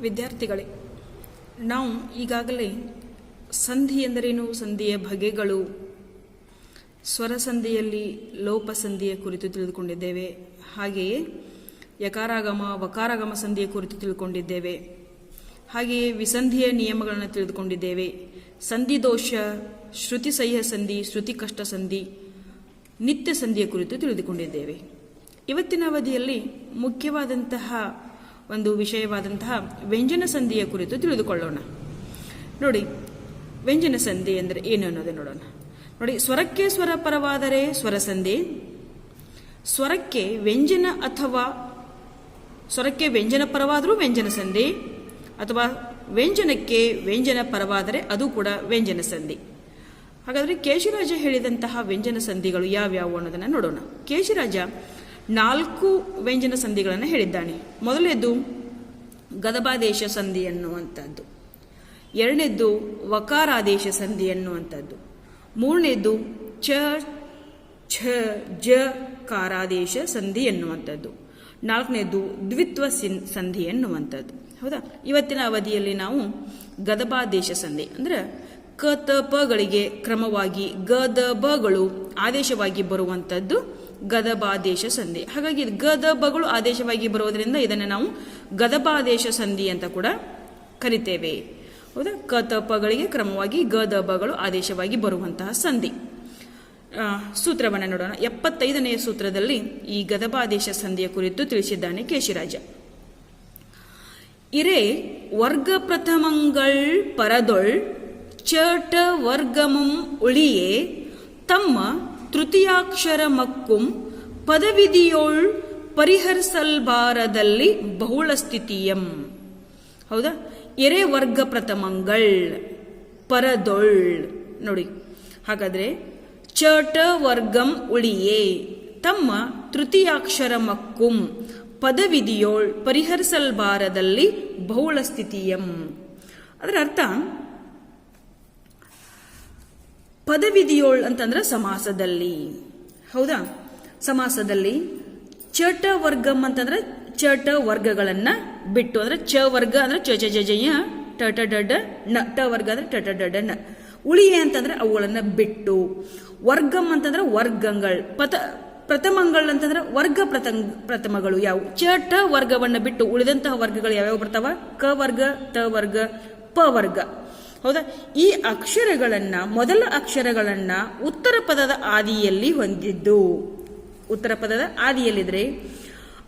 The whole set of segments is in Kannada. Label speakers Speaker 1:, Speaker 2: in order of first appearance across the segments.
Speaker 1: ವಿದ್ಯಾರ್ಥಿಗಳೇ, ನಾವು ಈಗಾಗಲೇ ಸಂಧಿ ಎಂದರೇನು? ಸಂಧಿಯ ಬಗೆಗಳು. ಸ್ವರ ಸಂಧಿಯಲ್ಲಿ ಲೋಪ ಸಂಧಿಯ ಕುರಿತು ತಿಳಿದುಕೊಂಡಿದ್ದೇವೆ. ಹಾಗೆಯೇ ಯಕಾರಾಗಮ, ವಕಾರಾಗಮ ಸಂಧಿಯ ಕುರಿತು ತಿಳಿದುಕೊಂಡಿದ್ದೇವೆ. ಹಾಗೆಯೇ ವಿಸಂಧಿಯ ನಿಯಮಗಳನ್ನು ತಿಳಿದುಕೊಂಡಿದ್ದೇವೆ. ಸಂಧಿ ದೋಷ, ಶ್ರುತಿ ಸಹ್ಯ ಸಂಧಿ, ಶ್ರುತಿ ಕಷ್ಟ ಸಂಧಿ, ನಿತ್ಯ ಸಂಧಿಯ ಕುರಿತು ತಿಳಿದುಕೊಂಡಿದ್ದೇವೆ. ಇವತ್ತಿನ ಅವಧಿಯಲ್ಲಿ ಮುಖ್ಯವಾದಂತಹ ಒಂದು ವಿಷಯವಾದಂತಹ ವ್ಯಂಜನ ಸಂಧಿಯ ಕುರಿತು ತಿಳಿದುಕೊಳ್ಳೋಣ. ನೋಡಿ, ವ್ಯಂಜನ ಸಂಧಿ ಅಂದರೆ ಏನು ಅನ್ನೋದೇ ನೋಡೋಣ. ನೋಡಿ, ಸ್ವರಕ್ಕೆ ಸ್ವರ ಪರವಾದರೆ ಸ್ವರ ಸಂಧಿ, ಸ್ವರಕ್ಕೆ ವ್ಯಂಜನ ಅಥವಾ ಸ್ವರಕ್ಕೆ ವ್ಯಂಜನ ಪರವಾದರೂ ವ್ಯಂಜನ ಸಂಧಿ, ಅಥವಾ ವ್ಯಂಜನಕ್ಕೆ ವ್ಯಂಜನ ಪರವಾದರೆ ಅದು ಕೂಡ ವ್ಯಂಜನ ಸಂಧಿ. ಹಾಗಾದರೆ ಕೇಶಿರಾಜ ಹೇಳಿದಂತಹ ವ್ಯಂಜನ ಸಂಧಿಗಳು ಯಾವ್ಯಾವು ಅನ್ನೋದನ್ನು ನೋಡೋಣ. ಕೇಶಿರಾಜ ನಾಲ್ಕು ವ್ಯಂಜನ ಸಂಧಿಗಳನ್ನು ಹೇಳಿದ್ದಾನೆ. ಮೊದಲನೇದು ಗದಬಾದೇಶ ಸಂಧಿ ಅನ್ನುವಂಥದ್ದು ಎರಡನೇದ್ದು ವಕಾರಾದೇಶ ಸಂಧಿ ಅನ್ನುವಂಥದ್ದು ಮೂರನೇದು ಚ, ಛ, ಜ, ಕಾರಾದೇಶ ಸಂಧಿ ಎನ್ನುವಂಥದ್ದು. ನಾಲ್ಕನೇದು ದ್ವಿತ್ವ ಸಿನ್, ಸಂಧಿ ಎನ್ನುವಂಥದ್ದು. ಹೌದಾ? ಇವತ್ತಿನ ಅವಧಿಯಲ್ಲಿ ನಾವು ಗದಬಾದೇಶ ಸಂಧಿ ಅಂದ್ರೆ ಕ, ತ ಪಗಳಿಗೆ ಕ್ರಮವಾಗಿ ಗ ಬಗಳು ಆದೇಶವಾಗಿ ಬರುವಂಥದ್ದು ಗದಬಾದೇಶ ಸಂಧಿ. ಹಾಗಾಗಿ ಗದ ಬಗಳು ಆದೇಶವಾಗಿ ಬರೋದ್ರಿಂದ ಇದನ್ನು ನಾವು ಗದಬಾದೇಶ ಸಂಧಿ ಅಂತ ಕೂಡ ಕರಿತೇವೆ. ಹೌದಾ? ಕತಪಗಳಿಗೆ ಕ್ರಮವಾಗಿ ಗದಬಗಳು ಆದೇಶವಾಗಿ ಬರುವಂತಹ ಸಂಧಿ. ಸೂತ್ರವನ್ನು ನೋಡೋಣ. ಎಪ್ಪತ್ತೈದನೆಯ ಸೂತ್ರದಲ್ಲಿ ಈ ಗದಬಾದೇಶ ಸಂಧಿಯ ಕುರಿತು ತಿಳಿಸಿದ್ದಾನೆ ಕೇಶಿರಾಜ. ಇರೆ ವರ್ಗ ಪ್ರಥಮಂಗಳ್ ಪರದೊಳ್ ಚಟ ವರ್ಗಮಂ ಉಳಿಯೇ ತಮ್ಮ ತೃತೀಯಾಕ್ಷರ ಮಕ್ಕುಂ ಪದವಿಧಿಯೋಳ್ ಪರಿಹರಿಸಲ್ಬಾರದಲ್ಲಿ ಬಹುಳ ಸ್ಥಿತಿಯಂ ಹೌದಾ? ಎರೆ ವರ್ಗ ಪ್ರಥಮಂಗಳ್ ಪರದೊಳ್. ನೋಡಿ, ಹಾಗಾದ್ರೆ ಚಟ ವರ್ಗಂ ಉಳಿಯೇ. ತಮ್ಮ ತೃತೀಯಾಕ್ಷರ ಮಕ್ಕುಂ ಪದವಿಧಿಯೋಳ್ ಪರಿಹರಿಸಲ್ಬಾರದಲ್ಲಿ ಬಹುಳ ಸ್ಥಿತಿಯಂ ಅದರ ಅರ್ಥ ಪದವಿದಿಯೋಳ್ ಅಂತಂದ್ರೆ ಸಮಾಸದಲ್ಲಿ. ಹೌದಾ? ಸಮಾಸದಲ್ಲಿ ಚಟ ವರ್ಗಂ ಅಂತಂದ್ರೆ ಚಟ ವರ್ಗಗಳನ್ನ ಬಿಟ್ಟು ಅಂದ್ರೆ ಚ ವರ್ಗ ಅಂದ್ರೆ ಚ ಚ ಜಯ ಟಟ ಡಡ ನ ಟ ವರ್ಗ ಅಂದ್ರೆ ಟಟ ಡಡ ನ ಉಳಿಯ ಅಂತಂದ್ರೆ ಅವುಗಳನ್ನ ಬಿಟ್ಟು. ವರ್ಗಂ ಅಂತಂದ್ರೆ ವರ್ಗಂಗಳ್. ಪತ ಪ್ರಥಮಗಳು ಅಂತಂದ್ರೆ ವರ್ಗ ಪ್ರತಂಗ ಪ್ರಥಮಗಳು ಯಾವು? ಚಟ ವರ್ಗವನ್ನ ಬಿಟ್ಟು ಉಳಿದಂತಹ ವರ್ಗಗಳು ಯಾವ್ಯಾವ ಬರ್ತಾವ? ಕ ವರ್ಗ, ತ ವರ್ಗ, ಪ ವರ್ಗ. ಹೌದಾ? ಈ ಅಕ್ಷರಗಳನ್ನ, ಮೊದಲ ಅಕ್ಷರಗಳನ್ನ ಉತ್ತರ ಪದದ ಆದಿಯಲ್ಲಿ ಹೊಂದಿದ್ದು. ಉತ್ತರ ಪದದ ಆದಿಯಲ್ಲಿದ್ರೆ,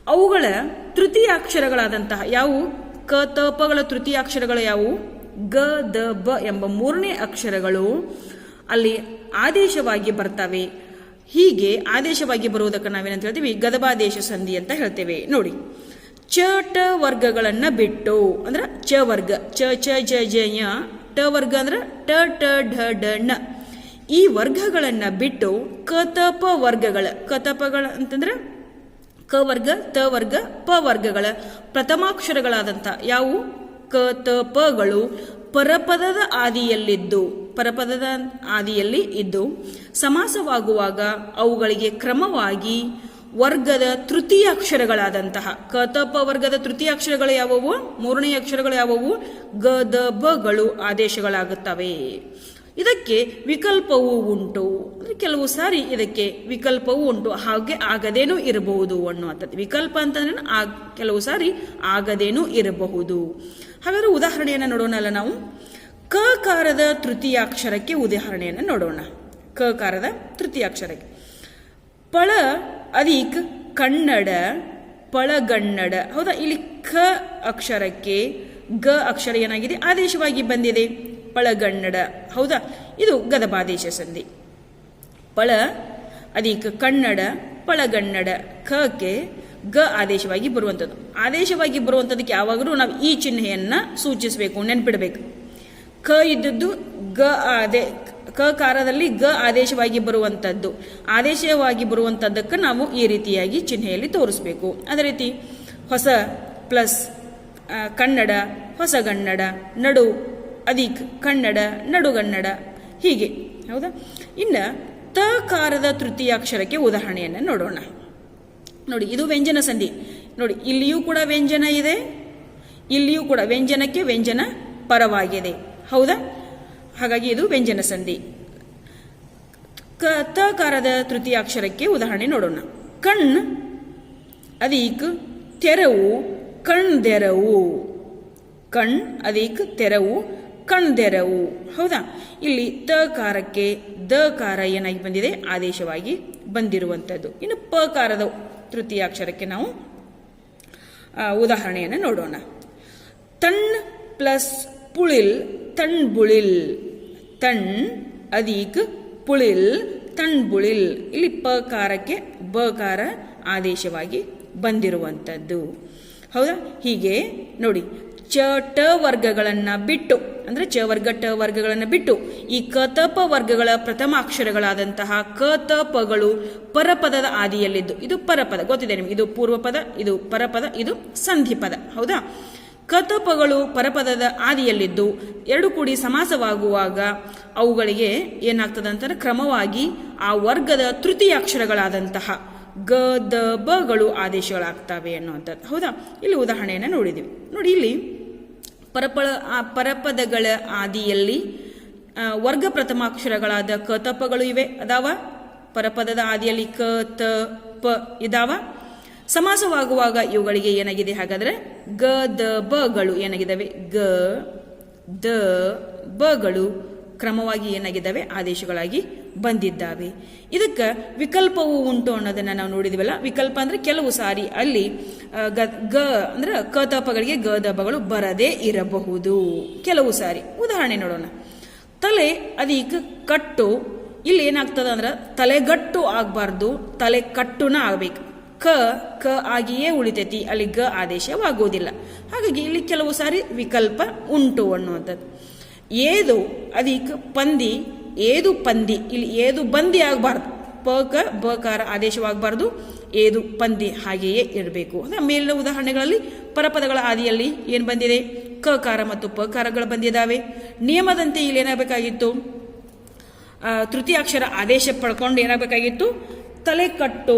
Speaker 1: ಅವುಗಳ ತೃತೀಯ ಅಕ್ಷರಗಳಾದಂತಹ ಯಾವುವು? ಕ, ತ ಪಗಳ ತೃತೀಯ ಅಕ್ಷರಗಳು ಯಾವುವು? ಗ, ದ, ಬ ಎಂಬ ಮೂರನೇ ಅಕ್ಷರಗಳು ಅಲ್ಲಿ ಆದೇಶವಾಗಿ ಬರ್ತವೆ. ಹೀಗೆ ಆದೇಶವಾಗಿ ಬರುವುದಕ್ಕೆ ನಾವೇನಂತ ಹೇಳ್ತೀವಿ? ಗದಬಾದೇಶ ಸಂಧಿ ಅಂತ ಹೇಳ್ತೇವೆ. ನೋಡಿ, ಚ, ಟ ವರ್ಗಗಳನ್ನ ಬಿಟ್ಟು, ಅಂದ್ರೆ ಚ ವರ್ಗ, ಚ ಚ, ಜ ಜ ಟ ವರ್ಗ ಅಂದ್ರೆ ಟ ಟ, ಢ ಡ ಣ. ಈ ವರ್ಗಗಳನ್ನು ಬಿಟ್ಟು ಕತಪ ವರ್ಗಗಳ, ಕತಪಗಳ ಅಂತಂದ್ರೆ ಕ ವರ್ಗ, ತ ವರ್ಗ, ಪ ವರ್ಗಗಳ ಪ್ರಥಮಾಕ್ಷರಗಳಾದಂಥ ಯಾವುವು? ಕ ತ ಪಗಳು ಪರಪದದ ಆದಿಯಲ್ಲಿದ್ದು, ಪರಪದದ ಆದಿಯಲ್ಲಿ ಇದ್ದು, ಸಮಾಸವಾಗುವಾಗ ಅವುಗಳಿಗೆ ಕ್ರಮವಾಗಿ ವರ್ಗದ ತೃತೀಯ ಅಕ್ಷರಗಳಾದಂತಹ ಕ ತ ಪ ವರ್ಗದ ತೃತೀಯ ಅಕ್ಷರಗಳು ಯಾವುವು? ಮೂರನೇ ಅಕ್ಷರಗಳು ಯಾವುವು? ಗ ದ ಬಗಳು ಆದೇಶಗಳಾಗುತ್ತವೆ. ಇದಕ್ಕೆ ವಿಕಲ್ಪವೂ ಉಂಟು. ಕೆಲವು ಸಾರಿ ಇದಕ್ಕೆ ವಿಕಲ್ಪವೂ ಉಂಟು. ಹಾಗೆ ಆಗದೇನೂ ಇರಬಹುದು ಅನ್ನುವಂಥದ್ದು. ವಿಕಲ್ಪ ಅಂತಂದ್ರೆ ಆ ಕೆಲವು ಸಾರಿ ಆಗದೇನೂ ಇರಬಹುದು. ಹಾಗಾದ್ರೆ ಉದಾಹರಣೆಯನ್ನು ನೋಡೋಣಲ್ಲ ನಾವು? ಕ ಕಾರದ ತೃತೀಯ ಅಕ್ಷರಕ್ಕೆ ಉದಾಹರಣೆಯನ್ನು ನೋಡೋಣ. ಕ ಕಾರದ ತೃತೀಯ ಅಕ್ಷರಕ್ಕೆ. ಪಳ ಅದೀಕ್ ಕನ್ನಡ, ಪಳಗನ್ನಡ, ಹೌದಾ? ಇಲ್ಲಿ ಖ ಅಕ್ಷರಕ್ಕೆ ಗ ಅಕ್ಷರ ಏನಾಗಿದೆ? ಆದೇಶವಾಗಿ ಬಂದಿದೆ. ಪಳಗನ್ನಡ, ಹೌದಾ? ಇದು ಗದಬಾದೇಶ ಸಂಧಿ. ಪಳ ಅದೀಕ ಕನ್ನಡ, ಪಳಗನ್ನಡ ಖಕ್ಕೆ ಗ ಆದೇಶವಾಗಿ ಬರುವಂಥದ್ದು ಆದೇಶವಾಗಿ ಬರುವಂಥದ್ದಕ್ಕೆ ಯಾವಾಗಲೂ ನಾವು ಈ ಚಿಹ್ನೆಯನ್ನ ಸೂಚಿಸಬೇಕು, ನೆನ್ಪಿಡಬೇಕು. ಕ ಇದ್ದದ್ದು ಗ ಆದೇ ಕ ಕಾರದಲ್ಲಿ ಗ ಆದೇಶವಾಗಿ ಬರುವಂಥದ್ದು ಆದೇಶವಾಗಿ ಬರುವಂಥದ್ದಕ್ಕೆ ನಾವು ಈ ರೀತಿಯಾಗಿ ಚಿಹ್ನೆಯಲ್ಲಿ ತೋರಿಸ್ಬೇಕು. ಅದೇ ರೀತಿ ಹೊಸ ಪ್ಲಸ್ ಕನ್ನಡ ಹೊಸಗನ್ನಡ ನಡು, ಅಧಿಕ್, ಕನ್ನಡ ನಡುಗನ್ನಡ ಹೀಗೆ. ಹೌದಾ? ಇನ್ನು ತ ಕಾರದ ತೃತೀಯಾಕ್ಷರಕ್ಕೆ ಉದಾಹರಣೆಯನ್ನು ನೋಡೋಣ. ನೋಡಿ, ಇದು ವ್ಯಂಜನ ಸಂಧಿ. ನೋಡಿ, ಇಲ್ಲಿಯೂ ಕೂಡ ವ್ಯಂಜನ ಇದೆ, ಇಲ್ಲಿಯೂ ಕೂಡ ವ್ಯಂಜನಕ್ಕೆ ವ್ಯಂಜನ ಪರವಾಗಿದೆ. ಹೌದಾ? ಹಾಗಾಗಿ ಇದು ವ್ಯಂಜನ ಸಂಧಿ. ಕ ತಕಾರದ ತೃತೀಯಾಕ್ಷರಕ್ಕೆ ಉದಾಹರಣೆ ನೋಡೋಣ. ಕಣ್, ಅದೀಕ್, ತೆರವು ಕಣ್ದೆರವು ಕಣ್, ಅದೀಕ್, ತೆರವು ಕಣ್ದೆರವು ಹೌದಾ? ಇಲ್ಲಿ ತ ಕಾರಕ್ಕೆ ದ ಕಾರ ಏನಾಗಿ ಬಂದಿದೆ? ಆದೇಶವಾಗಿ ಬಂದಿರುವಂಥದ್ದು. ಇನ್ನು ಪ ಕಾರದ ತೃತೀಯ ಅಕ್ಷರಕ್ಕೆ ನಾವು ಉದಾಹರಣೆಯನ್ನು ನೋಡೋಣ. ತಣ್ ಪ್ಲಸ್ ಪುಳಿಲ್, ತಣ್ ಬುಳಿಲ್. ತಣ್ ಅದೀಕ್ ಪುಳಿಲ್ ತಣ್ ಬುಳಿಲ್ ಇಲ್ಲಿ ಪಕಾರಕ್ಕೆ ಬಕಾರ ಆದೇಶವಾಗಿ ಬಂದಿರುವಂಥದ್ದು ಹೌದಾ? ಹೀಗೆ ನೋಡಿ. ಚ, ಟ ವರ್ಗಗಳನ್ನು ಬಿಟ್ಟು, ಅಂದ್ರೆ ಚ ವರ್ಗ, ಟ ವರ್ಗಗಳನ್ನು ಬಿಟ್ಟು, ಈ ಕತಪ ವರ್ಗಗಳ ಪ್ರಥಮ ಅಕ್ಷರಗಳಾದಂತಹ ಕತಪಗಳು ಪರಪದದ ಆದಿಯಲ್ಲಿದ್ದು. ಇದು ಪರಪದ. ಗೊತ್ತಿದೆ ನಿಮಗೆ? ಇದು ಪೂರ್ವಪದ, ಇದು ಪರಪದ, ಇದು ಸಂಧಿಪದ. ಹೌದಾ? ಕತಪಗಳು ಪರಪದದ ಆದಿಯಲ್ಲಿದ್ದು ಎರಡು ಕೂಡಿ ಸಮಾಸವಾಗುವಾಗ ಅವುಗಳಿಗೆ ಏನಾಗ್ತದೆ ಅಂತಂದ್ರೆ ಕ್ರಮವಾಗಿ ಆ ವರ್ಗದ ತೃತೀಯ ಅಕ್ಷರಗಳಾದಂತಹ ಗ, ದ ಬಗಳು ಆದೇಶಗಳಾಗ್ತವೆ ಅನ್ನುವಂಥದ್ದು. ಹೌದಾ? ಇಲ್ಲಿ ಉದಾಹರಣೆಯನ್ನು ನೋಡಿದ್ದೀವಿ ನೋಡಿ ಇಲ್ಲಿ ಪರಪಳ ಪರಪದಗಳ ಆದಿಯಲ್ಲಿ ವರ್ಗ ಪ್ರಥಮ ಅಕ್ಷರಗಳಾದ ಕತಪಗಳು ಇವೆ. ಅದಾವ? ಪರಪದದ ಆದಿಯಲ್ಲಿ ಕ, ತ, ಪ ಇದಾವ? ಸಮಾಸವಾಗುವಾಗ ಇವುಗಳಿಗೆ ಏನಾಗಿದೆ? ಹಾಗಾದರೆ ಗ, ದ ಬಗಳು ಏನಾಗಿದ್ದಾವೆ? ಗ, ದ ಬಗಳು ಕ್ರಮವಾಗಿ ಏನಾಗಿದ್ದಾವೆ? ಆದೇಶಗಳಾಗಿ ಬಂದಿದ್ದಾವೆ. ಇದಕ್ಕೆ ವಿಕಲ್ಪವು ಉಂಟು ಅನ್ನೋದನ್ನು ನಾವು ನೋಡಿದಿವಲ್ಲ. ವಿಕಲ್ಪ ಅಂದ್ರೆ ಕೆಲವು ಸಾರಿ ಅಲ್ಲಿ ಗ ಗ ಅಂದ್ರೆ ತಪಗಳಿಗೆ ಗ ದಪಗಳು ಬರದೇ ಇರಬಹುದು. ಕೆಲವು ಸಾರಿ. ಉದಾಹರಣೆ ನೋಡೋಣ. ತಲೆ ಅದೀಗ ಕಟ್ಟು. ಇಲ್ಲಿ ಏನಾಗ್ತದೆ ಅಂದ್ರೆ ತಲೆಗಟ್ಟು ಆಗಬಾರ್ದು. ತಲೆ ಕಟ್ಟುನ ಆಗ್ಬೇಕು. ಕ ಕ ಆಗಿಯೇ ಉಳಿತೈತಿ, ಅಲ್ಲಿ ಗ ಆದೇಶವಾಗುವುದಿಲ್ಲ. ಹಾಗಾಗಿ ಇಲ್ಲಿ ಕೆಲವು ಸಾರಿ ವಿಕಲ್ಪ ಉಂಟು ಅನ್ನುವಂಥದ್ದು. ಏದು ಅದೀಕ ಪಂದಿ, ಏದು ಪಂದಿ, ಇಲ್ಲಿ ಏದು ಬಂದಿ ಆಗಬಾರ್ದು. ಪ, ಕ ಬಕಾರ ಆದೇಶವಾಗಬಾರ್ದು. ಏದು ಪಂದಿ ಹಾಗೆಯೇ ಇರಬೇಕು. ಅಂದರೆ ಮೇಲಿನ ಉದಾಹರಣೆಗಳಲ್ಲಿ ಪರಪದಗಳ ಆದಿಯಲ್ಲಿ ಏನು ಬಂದಿದೆ? ಕ, ಕಾರ ಮತ್ತು ಪ, ಕಾರಗಳು ಬಂದಿದ್ದಾವೆ ನಿಯಮದಂತೆ ಇಲ್ಲಿ ಏನಾಗಬೇಕಾಗಿತ್ತು? ತೃತೀಯಾಕ್ಷರ ಆದೇಶ ಪಡ್ಕೊಂಡು ಏನಾಗಬೇಕಾಗಿತ್ತು? ತಲೆ ಕಟ್ಟು.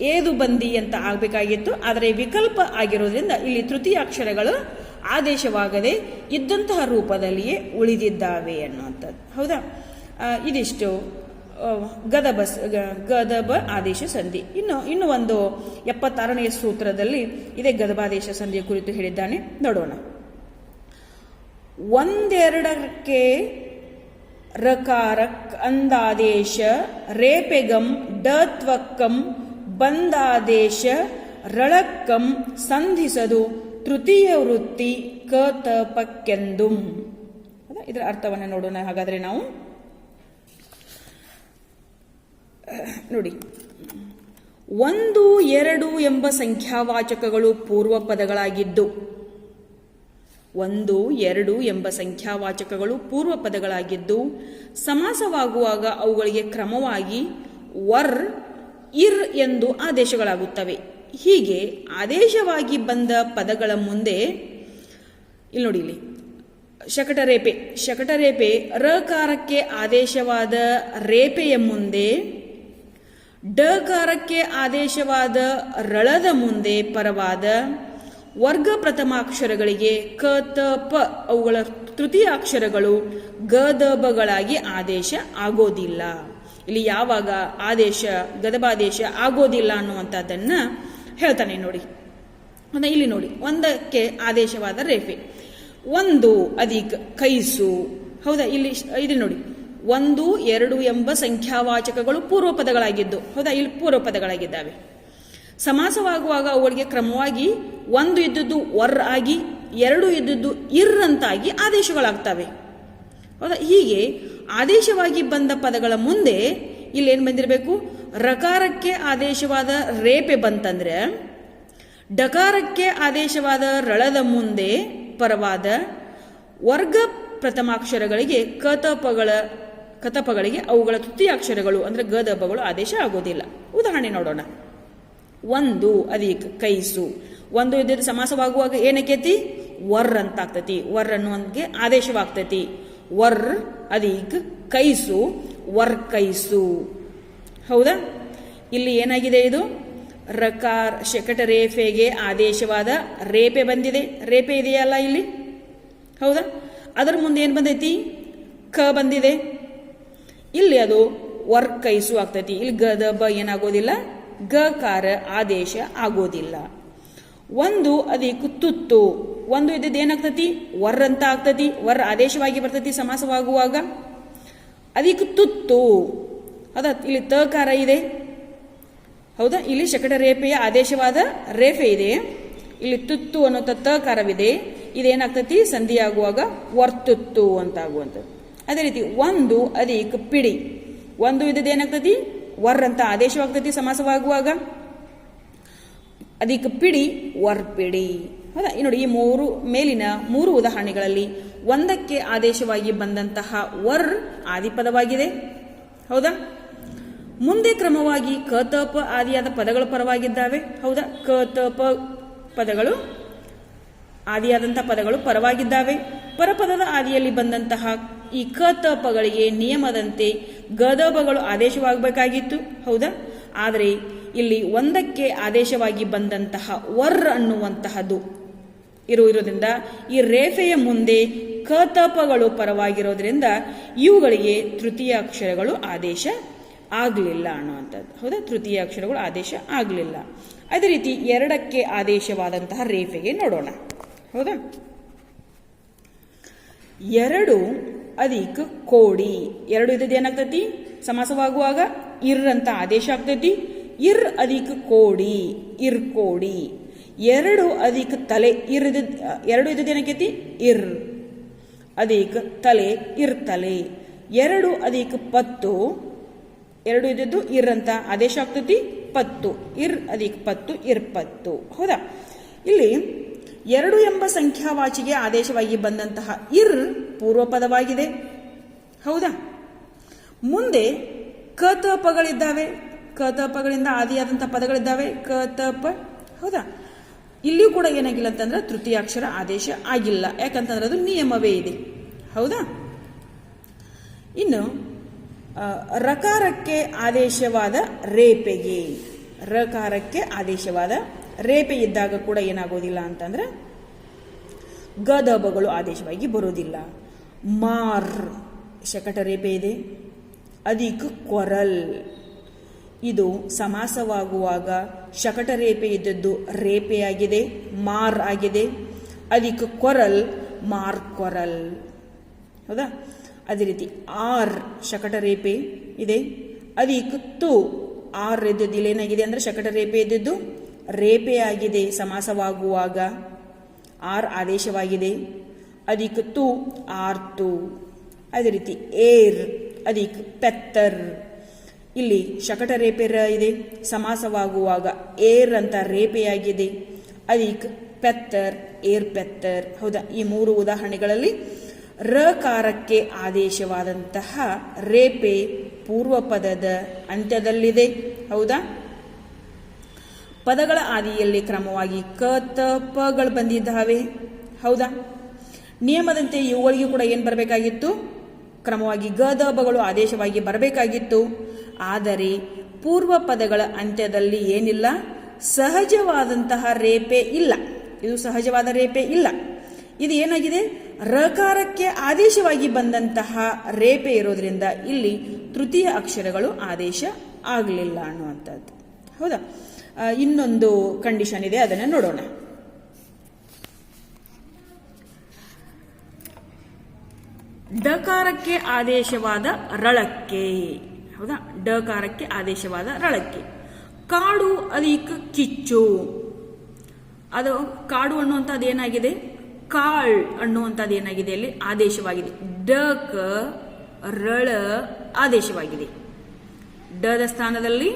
Speaker 1: ಏದು ಬಂದಿ ಅಂತ ಆಗಬೇಕಾಗಿತ್ತು. ಆದರೆ ವಿಕಲ್ಪ ಆಗಿರೋದ್ರಿಂದ ಇಲ್ಲಿ ತೃತೀಯ ಅಕ್ಷರಗಳು ಆದೇಶವಾಗದೆ ಇದ್ದಂತಹ ರೂಪದಲ್ಲಿಯೇ ಉಳಿದಿದ್ದಾವೆ ಅನ್ನುವಂಥದ್ದು. ಹೌದಾ? ಇದಿಷ್ಟು ಗದಬ ಗದಬ ಆದೇಶ ಸಂಧಿ. ಇನ್ನು ಇನ್ನು ಒಂದು ಎಪ್ಪತ್ತಾರನೆಯ ಸೂತ್ರದಲ್ಲಿ ಇದೇ ಗದಬಾದೇಶ ಸಂಧಿಯ ಕುರಿತು ಹೇಳಿದ್ದಾನೆ. ನೋಡೋಣ. ಒಂದೆರಡಕ್ಕೆ ರಕಾರಕ್ ಅಂದಾದೇಶ, ರೇಪೆಗಂ, ಡತ್ವಕ್ಕಂ ಬಂದಾದೇಶ ರಳಕ್ಕಂ ಸಂಧಿಸದು ತೃತೀಯ ವೃತ್ತಿ ಕತಪಕ್ಕೆಂದುಂ? ಇದರ ಅರ್ಥವನ್ನು ನೋಡೋಣ ಹಾಗಾದರೆ ನಾವು. ನೋಡಿ. ಒಂದು, ಎರಡು ಎಂಬ ಸಂಖ್ಯಾವಾಚಕಗಳು ಪೂರ್ವ ಪದಗಳಾಗಿದ್ದು. ಒಂದು, ಎರಡು ಎಂಬ ಸಂಖ್ಯಾವಾಚಕಗಳು ಪೂರ್ವ ಪದಗಳಾಗಿದ್ದು, ಸಮಾಸವಾಗುವಾಗ ಅವುಗಳಿಗೆ ಕ್ರಮವಾಗಿ ವರ್ ಇರ್ ಎಂದು ಆದೇಶಗಳಾಗುತ್ತವೆ. ಹೀಗೆ ಆದೇಶವಾಗಿ ಬಂದ ಪದಗಳ ಮುಂದೆ, ಇಲ್ಲಿ ನೋಡಿ ಇಲ್ಲಿ, ಶಕಟರೇಪೆ ಶಕಟರೇಪೆ ರಕಾರಕ್ಕೆ ಆದೇಶವಾದ ರೇಪೆಯ ಮುಂದೆ ಡಕಾರಕ್ಕೆ ಆದೇಶವಾದ ರಳದ ಮುಂದೆ ಪರವಾದ ವರ್ಗ ಪ್ರಥಮಾಕ್ಷರಗಳಿಗೆ ಕ, ತ, ಪ ಅವುಗಳ ತೃತೀಯ ಅಕ್ಷರಗಳು ಗ, ದ ಬಗಳಾಗಿ ಆದೇಶ ಆಗೋದಿಲ್ಲ. ಇಲ್ಲಿ ಯಾವಾಗ ಆದೇಶ, ಗದಬಾದೇಶ ಆಗೋದಿಲ್ಲ ಅನ್ನುವಂಥದ್ದನ್ನ ಹೇಳ್ತಾನೆ ನೋಡಿ. ಇಲ್ಲಿ ನೋಡಿ. ಒಂದಕ್ಕೆ ಆದೇಶವಾದ ರೇಫೆ. ಒಂದು ಅಧಿಕ ಕೈಸು. ಹೌದಾ? ಇಲ್ಲಿ ಇಲ್ಲಿ ನೋಡಿ. ಒಂದು, ಎರಡು ಎಂಬ ಸಂಖ್ಯಾವಾಚಕಗಳು ಪೂರ್ವ ಪದಗಳಾಗಿದ್ದು ಹೌದಾ? ಇಲ್ಲಿ ಪೂರ್ವ ಪದಗಳಾಗಿದ್ದಾವೆ ಸಮಾಸವಾಗುವಾಗ ಅವುಗಳಿಗೆ ಕ್ರಮವಾಗಿ ಒಂದು ಇದ್ದದ್ದು ವರ್ ಆಗಿ, ಎರಡು ಇದ್ದದ್ದು ಇರ್ ಅಂತಾಗಿ ಆದೇಶಗಳಾಗ್ತವೆ. ಹೌದಾ? ಹೀಗೆ ಆದೇಶವಾಗಿ ಬಂದ ಪದಗಳ ಮುಂದೆ ಇಲ್ಲಿ ಏನು ಬಂದಿರಬೇಕು? ರಕಾರಕ್ಕೆ ಆದೇಶವಾದ ರೇಪೆ ಬಂತಂದ್ರೆ, ಡಕಾರಕ್ಕೆ ಆದೇಶವಾದ ರಳದ ಮುಂದೆ ಪರವಾದ ವರ್ಗ ಪ್ರಥಮಾಕ್ಷರಗಳಿಗೆ ಕತಪಗಳ, ಕತಪಗಳಿಗೆ ಅವುಗಳ ತೃತೀಯಾಕ್ಷರಗಳು ಅಂದರೆ ಗದಪಗಳು ಆದೇಶ ಆಗೋದಿಲ್ಲ. ಉದಾಹರಣೆ ನೋಡೋಣ. ಒಂದು ಅದೀಕ್ ಕೈಸು. ಒಂದು ಇದ್ರೆ ಸಮಾಸವಾಗುವಾಗ ಏನಕ್ಕೆ ವರ್ ಅಂತ ಆಗ್ತತಿ. ವರ್ ಅನ್ನುವಂಗೆ ಆದೇಶವಾಗ್ತೈತಿ. ವರ್ ಅದೀಕ್ ಕೈಸು, ವರ್ ಕೈಸು. ಹೌದಾ? ಇಲ್ಲಿ ಏನಾಗಿದೆ ಇದು? ರಕಾರ್ ಶಕಟ ರೇಫೆಗೆ ಆದೇಶವಾದ ರೇಪೆ ಬಂದಿದೆ. ರೇಪೆ ಇದೆಯಲ್ಲ ಇಲ್ಲಿ? ಹೌದಾ? ಅದರ ಮುಂದೆ ಏನು ಬಂದೈತಿ? ಕ ಬಂದಿದೆ. ಇಲ್ಲಿ ಅದು ವರ್ ಕೈಸು ಆಗ್ತೈತಿ. ಇಲ್ಲಿ ಗದ, ಬ ಏನಾಗೋದಿಲ್ಲ. ಗ ಕಾರ ಆದೇಶ ಆಗೋದಿಲ್ಲ. ಒಂದು ಅದಕ್ಕೆ ತುತ್ತು. ಒಂದು ಇದ್ದದ್ದು ಏನಾಗ್ತತಿ? ವರ್ ಅಂತ ಆಗ್ತತಿ. ವರ್ ಆದೇಶವಾಗಿ ಬರ್ತತಿ, ಸಮಾಸವಾಗುವಾಗ. ಅದಕ್ಕೆ ತುತ್ತು. ಅದ, ಇಲ್ಲಿ ತಕಾರ ಇದೆ. ಹೌದಾ? ಇಲ್ಲಿ ಶಕಟ ರೇಪೆಯ ಆದೇಶವಾದ ರೇಫೆ ಇದೆ. ಇಲ್ಲಿ ತುತ್ತು ಅನ್ನುವಂಥ ತಕಾರವಿದೆ ಇದೇನಾಗ್ತತಿ? ಸಂಧಿಯಾಗುವಾಗ ವರ್ತುತ್ತು ಅಂತ ಆಗುವಂಥದ್ದು ಅದೇ ರೀತಿ ಒಂದು, ಅದೀಕ್ ಪಿಡಿ. ಒಂದು ಇದ್ದದ್ದು ಏನಾಗ್ತತಿ? ವರ್ ಅಂತ ಆದೇಶವಾಗ್ತತಿ, ಸಮಾಸವಾಗುವಾಗ. ಅದಕ್ಕೆ ಪಿಡಿ, ವರ್ ಪಿಡಿ. ಹೌದಾ? ಈ ನೋಡಿ ಈ ಮೂರು ಮೇಲಿನ ಮೂರು ಉದಾಹರಣೆಗಳಲ್ಲಿ ಒಂದಕ್ಕೆ ಆದೇಶವಾಗಿ ಬಂದಂತಹ ವರ್ ಆದಿಪದವಾಗಿದೆ. ಹೌದಾ? ಮುಂದೆ ಕ್ರಮವಾಗಿ ಕ ತ ಪ ಆದಿಯಾದ ಪದಗಳು ಪರವಾಗಿದ್ದಾವೆ. ಹೌದಾ? ಕ ತ ಪ ಪದಗಳು ಆದಿಯಾದಂತಹ ಪದಗಳು ಪರವಾಗಿದ್ದಾವೆ. ಪರಪದದ ಆದಿಯಲ್ಲಿ ಬಂದಂತಹ ಈ ಕ ತ ಪಗಳಿಗೆ ನಿಯಮದಂತೆ ಗದಬಗಳು ಆದೇಶವಾಗಬೇಕಾಗಿತ್ತು. ಹೌದಾ? ಆದರೆ ಇಲ್ಲಿ ಒಂದಕ್ಕೆ ಆದೇಶವಾಗಿ ಬಂದಂತಹ ವರ್ ಅನ್ನುವಂತಹದ್ದು ಇರು ಇರೋದ್ರಿಂದ ಈ ರೇಫೆಯ ಮುಂದೆ ಕತಪಗಳು ಪರವಾಗಿರೋದ್ರಿಂದ ಇವುಗಳಿಗೆ ತೃತೀಯ ಅಕ್ಷರಗಳು ಆದೇಶ ಆಗಲಿಲ್ಲ ಅನ್ನುವಂಥದ್ದು. ಹೌದಾ? ತೃತೀಯ ಅಕ್ಷರಗಳು ಆದೇಶ ಆಗಲಿಲ್ಲ. ಅದೇ ರೀತಿ ಎರಡಕ್ಕೆ ಆದೇಶವಾದಂತಹ ರೇಫೆಗೆ ನೋಡೋಣ. ಹೌದಾ? ಎರಡು ಅದಿಕ್ ಕೋಡಿ. ಎರಡು ಇದ್ದದ್ದು ಏನಾಗ್ತೈತಿ? ಸಮಾಸವಾಗುವಾಗ ಇರ್ ಅಂತ ಆದೇಶ ಆಗ್ತೈತಿ. ಇರ್ ಅಧಿಕ ಕೋಡಿ. ಇರ್ ಕೋಡಿ. ಎರಡು ಅಧಿಕ ತಲೆ ಇರದ, ಎರಡು ಇದ್ದದ್ದು ಏನಕ್ಕೈತಿ ಇರ್. ಅಧಿಕ ತಲೆ ಇರ್ ತಲೆ ಎರಡು ಅಧಿಕ ಪತ್ತು, ಎರಡು ಇದ್ದದ್ದು ಇರ್ ಅಂತ. ಆದೇಶ ಆಗ್ತೈತಿ? ಪತ್ತು. ಇರ್ ಅಧಿಕ ಪತ್ತು ಇರ್ಪತ್ತು ಹೌದಾ? ಇಲ್ಲಿ ಎರಡು ಎಂಬ ಸಂಖ್ಯಾವಾಚಿಗೆ ಆದೇಶವಾಗಿ ಬಂದಂತಹ ಇರ್ ಪೂರ್ವ ಪದವಾಗಿದೆ ಹೌದಾ? ಮುಂದೆ ಕತಪಗಳಿದ್ದಾವೆ. ಕತಪಗಳಿಂದ ಆದಿಯಾದಂತಹ ಪದಗಳಿದ್ದಾವೆ. ಕತಪ. ಹೌದಾ? ಇಲ್ಲಿಯೂ ಕೂಡ ಏನಾಗಿಲ್ಲ ಅಂತಂದ್ರೆ ತೃತೀಯಾಕ್ಷರ ಆದೇಶ ಆಗಿಲ್ಲ. ಯಾಕಂತಂದ್ರೆ ಅದು ನಿಯಮವೇ ಇದೆ. ಹೌದಾ? ಇನ್ನು ರಕಾರಕ್ಕೆ ಆದೇಶವಾದ ರೇಪೆಗೆ. ರಕಾರಕ್ಕೆ ಆದೇಶವಾದ ರೇಪೆ ಇದ್ದಾಗ ಕೂಡ ಏನಾಗೋದಿಲ್ಲ ಅಂತಂದ್ರೆ ಗದಬಗಳು ಆದೇಶವಾಗಿ ಬರೋದಿಲ್ಲ ಮಾರ್ ಶಕಟ ರೇಪೆ ಇದೆ. ಅಧಿಕ ಕೊರಲ್. ಇದು ಸಮಾಸವಾಗುವಾಗ ಶಕಟ ರೇಪೆ ಇದ್ದದ್ದು ರೇಪೆಯಾಗಿದೆ, ಮಾರ್ ಆಗಿದೆ. ಅಧಿಕ ಕೊರಲ್, ಮಾರ್ ಕೊರಲ್. ಹೌದಾ? ಅದೇ ರೀತಿ ಆರ್ ಶಕಟ ರೇಪೆ ಇದೆ. ಅಧಿಕ ತು ಆರ್ ಇದ್ದದ್ದು ಇಲ್ಲಿ ಏನಾಗಿದೆ ಅಂದ್ರೆ ಶಕಟ ರೇಪೆ ಇದ್ದದ್ದು ರೇಪೆಯಾಗಿದೆ, ಸಮಾಸವಾಗುವಾಗ. ಆರ್ ಆದೇಶವಾಗಿದೆ. ಅಧಿಕ ತು ಆರ್ ತು. ಅದೇ ರೀತಿ ಏರ್ ಅಧಿಕ ಪೆತ್ತರ್. ಇಲ್ಲಿ ಶಕಟ ರೇಪೆ ರ ಇದೆ. ಸಮಾಸವಾಗುವಾಗ ಏರ್ ಅಂತ ರೇಪೆಯಾಗಿದೆ. ಅದೀಕ್ ಪೆತ್ತರ್, ಏರ್ ಪೆತ್ತರ್. ಹೌದಾ? ಈ ಮೂರು ಉದಾಹರಣೆಗಳಲ್ಲಿ ರಕಾರಕ್ಕೆ ಆದೇಶವಾದಂತಹ ರೇಪೆ ಪೂರ್ವ ಪದದ ಅಂತ್ಯದಲ್ಲಿದೆ. ಹೌದಾ? ಪದಗಳ ಆದಿಯಲ್ಲಿ ಕ್ರಮವಾಗಿ ಕ, ತ ಪಗಳು ಬಂದಿದ್ದಾವೆ. ಹೌದಾ? ನಿಯಮದಂತೆ ಇವುಗಳಿಗೂ ಕೂಡ ಏನು ಬರಬೇಕಾಗಿತ್ತು? ಕ್ರಮವಾಗಿ ಗ, ದ ಬಗಳು ಆದೇಶವಾಗಿ ಬರಬೇಕಾಗಿತ್ತು. ಆದರೆ ಪೂರ್ವ ಪದಗಳ ಅಂತ್ಯದಲ್ಲಿ ಏನಿಲ್ಲ? ಸಹಜವಾದಂತಹ ರೇಪೆ ಇಲ್ಲ. ಇದು ಸಹಜವಾದ ರೇಪೆ ಇಲ್ಲ. ಇದು ಏನಾಗಿದೆ? ರಕಾರಕ್ಕೆ ಆದೇಶವಾಗಿ ಬಂದಂತಹ ರೇಪೆ ಇರೋದ್ರಿಂದ ಇಲ್ಲಿ ತೃತೀಯ ಅಕ್ಷರಗಳು ಆದೇಶ ಆಗಲಿಲ್ಲ ಅನ್ನುವಂಥದ್ದು. ಹೌದಾ? ಇನ್ನೊಂದು ಕಂಡೀಷನ್ ಇದೆ, ಅದನ್ನು ನೋಡೋಣ. ಡಕಾರಕ್ಕೆ ಆದೇಶವಾದ ರಳಕ್ಕೆ ಹೌದಾ? ಡಕಾರಕ್ಕೆ ಆದೇಶವಾದ ರಳಕ್ಕೆ. ಕಾಡು ಅದೀಕ ಕಿಚ್ಚು. ಅದು ಕಾಡು ಅನ್ನುವಂಥದ್ದು ಏನಾಗಿದೆ? ಕಾಳ್ ಅನ್ನುವಂಥದ್ದು ಏನಾಗಿದೆ ಅಲ್ಲಿ? ಆದೇಶವಾಗಿದೆ. ಡಕ, ರಳ ಆದೇಶವಾಗಿದೆ. ಡದ ಸ್ಥಾನದಲ್ಲಿ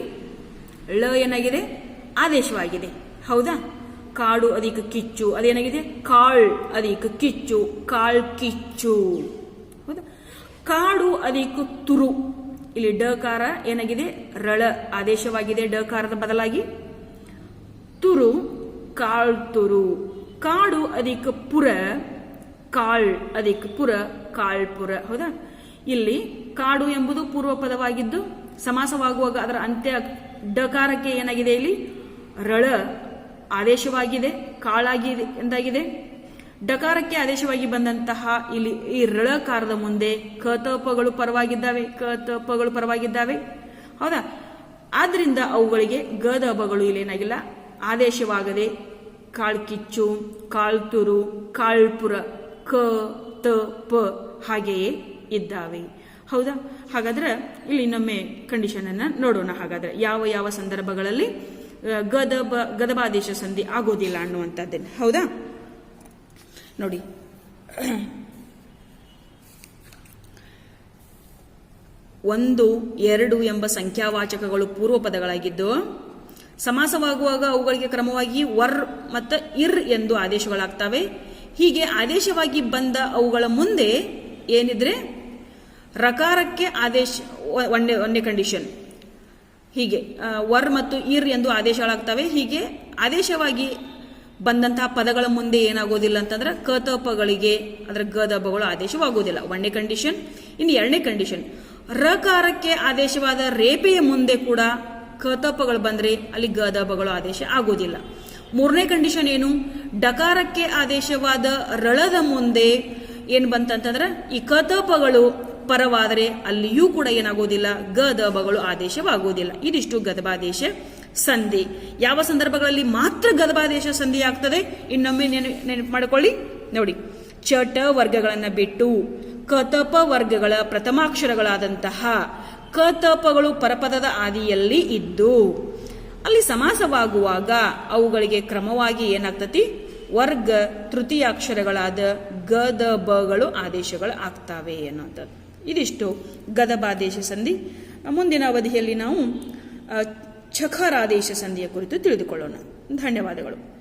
Speaker 1: ಳ ಏನಾಗಿದೆ? ಆದೇಶವಾಗಿದೆ. ಹೌದಾ? ಕಾಡು ಅದಕ್ಕೆ ಕಿಚ್ಚು. ಅದೇನಾಗಿದೆ? ಕಾಳ್ ಅಧಿಕ ಕಿಚ್ಚು. ಕಾಳ್ ಕಿಚ್ಚು. ಹೌದಾ? ಕಾಡು ಅಧಿಕ ತುರು. ಇಲ್ಲಿ ಡಕಾರ ಏನಾಗಿದೆ? ರಳ ಆದೇಶವಾಗಿದೆ ಡಕಾರದ ಬದಲಾಗಿ. ತುರು, ಕಾಳ್ ತುರು. ಕಾಡು ಅಧಿಕ ಪುರ, ಕಾಳ್ ಅಧಿಕ ಪುರ ಕಾಳ್ಪುರ ಹೌದಾ? ಇಲ್ಲಿ ಕಾಡು ಎಂಬುದು ಪೂರ್ವ ಪದವಾಗಿದ್ದು, ಸಮಾಸವಾಗುವಾಗ ಅದರ ಅಂತ್ಯ ಡಕಾರಕ್ಕೆ ಏನಾಗಿದೆ ಇಲ್ಲಿ? ರಳ ಆದೇಶವಾಗಿದೆ ಕಾಳಾಗಿದೆ ಎಂದಾಗಿದೆ. ಡಕಾರಕ್ಕೆ ಆದೇಶವಾಗಿ ಬಂದಂತಹ ಇಲ್ಲಿ ಈ ರಳಕಾರದ ಮುಂದೆ ಕತಪಗಳು ಪರವಾಗಿದ್ದಾವೆ ಕತಪಗಳು ಪರವಾಗಿದ್ದಾವೆ. ಹೌದಾ? ಆದ್ರಿಂದ ಅವುಗಳಿಗೆ ಗದಬಗಳು ಇಲ್ಲೇನಾಗಿಲ್ಲ. ಆದೇಶವಾಗದೆ ಕಾಳ್ಕಿಚ್ಚು, ಕಾಳ್ತುರು, ಕಾಳ್ಪುರ, ಕ, ತ, ಪ ಹಾಗೆಯೇ ಇದ್ದಾವೆ. ಹೌದಾ? ಹಾಗಾದ್ರೆ ಇಲ್ಲಿ ಇನ್ನೊಮ್ಮೆ ಕಂಡೀಷನ್ ಅನ್ನ ನೋಡೋಣ. ಹಾಗಾದ್ರೆ ಯಾವ ಯಾವ ಸಂದರ್ಭಗಳಲ್ಲಿ ಗದಬ, ಗದಬಾದೇಶ ಸಂಧಿ ಆಗೋದಿಲ್ಲ ಅನ್ನುವಂಥದ್ದನ್ನು ಹೌದಾ? ನೋಡಿ. ಒಂದು, ಎರಡು ಎಂಬ ಸಂಖ್ಯಾವಾಚಕಗಳು ಪೂರ್ವ ಪದಗಳಾಗಿದ್ದು ಸಮಾಸವಾಗುವಾಗ ಅವುಗಳಿಗೆ ಕ್ರಮವಾಗಿ ವರ್ ಮತ್ತು ಇರ್ ಎಂದು ಆದೇಶಗಳಾಗ್ತವೆ. ಹೀಗೆ ಆದೇಶವಾಗಿ ಬಂದ ಅವುಗಳ ಮುಂದೆ ಏನಿದ್ರೆ, ರಕಾರಕ್ಕೆ ಆದೇಶ, ಒಂದೇ ಒಂದೇ ಕಂಡೀಷನ್ ಹೀಗೆ ವರ್ ಮತ್ತು ಇರ್ ಎಂದು ಆದೇಶಗಳಾಗ್ತವೆ. ಹೀಗೆ ಆದೇಶವಾಗಿ ಬಂದಂತಹ ಪದಗಳ ಮುಂದೆ ಏನಾಗೋದಿಲ್ಲ ಅಂತಂದ್ರೆ ಕತಪಗಳಿಗೆ, ಅದರ ಗದಪಗಳು ಆದೇಶವಾಗುವುದಿಲ್ಲ ಒಂದನೇ ಕಂಡೀಷನ್ ಇನ್ನು ಎರಡನೇ ಕಂಡೀಷನ್ ರಕಾರಕ್ಕೆ ಆದೇಶವಾದ ರೇಪೆಯ ಮುಂದೆ ಕೂಡ ಕತಪಗಳು ಬಂದ್ರೆ ಅಲ್ಲಿ ಗದಪಗಳು ಆದೇಶ ಆಗೋದಿಲ್ಲ. ಮೂರನೇ ಕಂಡೀಷನ್ ಏನು? ಡಕಾರಕ್ಕೆ ಆದೇಶವಾದ ರಳದ ಮುಂದೆ ಏನು ಬಂತಂತಂದ್ರೆ ಈ ಕತಪಗಳು ಪರವಾದರೆ ಅಲ್ಲಿಯೂ ಕೂಡ ಏನಾಗೋದಿಲ್ಲ ಗದಬಗಳು ಆದೇಶವಾಗುವುದಿಲ್ಲ ಇದಿಷ್ಟು ಗದಬಾದೇಶ ಸಂಧಿ. ಯಾವ ಸಂದರ್ಭಗಳಲ್ಲಿ ಮಾತ್ರ ಗದಭಾದೇಶ ಸಂಧಿ ಆಗ್ತದೆ? ಇನ್ನೊಮ್ಮೆ ನೆನಪು ನೆನಪು ಮಾಡಿಕೊಳ್ಳಿ. ನೋಡಿ, ಚಟ ವರ್ಗಗಳನ್ನು ಬಿಟ್ಟು ಕತಪ ವರ್ಗಗಳ ಪ್ರಥಮಾಕ್ಷರಗಳಾದಂತಹ ಕತಪಗಳು ಪರಪದದ ಆದಿಯಲ್ಲಿ ಇದ್ದು, ಅಲ್ಲಿ ಸಮಾಸವಾಗುವಾಗ ಅವುಗಳಿಗೆ ಕ್ರಮವಾಗಿ ಏನಾಗ್ತತಿ? ವರ್ಗ ತೃತೀಯಾಕ್ಷರಗಳಾದ ಗದ ಬಗಳು ಆದೇಶಗಳು ಆಗ್ತಾವೆ ಅನ್ನೋಂಥದ್ದು ಇದಿಷ್ಟು ಗದಬಾದೇಶ ಸಂಧಿ. ಮುಂದಿನ ಅವಧಿಯಲ್ಲಿ ನಾವು ಚಖರಾದೇಶ ಸಂಧಿಯ ಕುರಿತು ತಿಳಿದುಕೊಳ್ಳೋಣ. ಧನ್ಯವಾದಗಳು.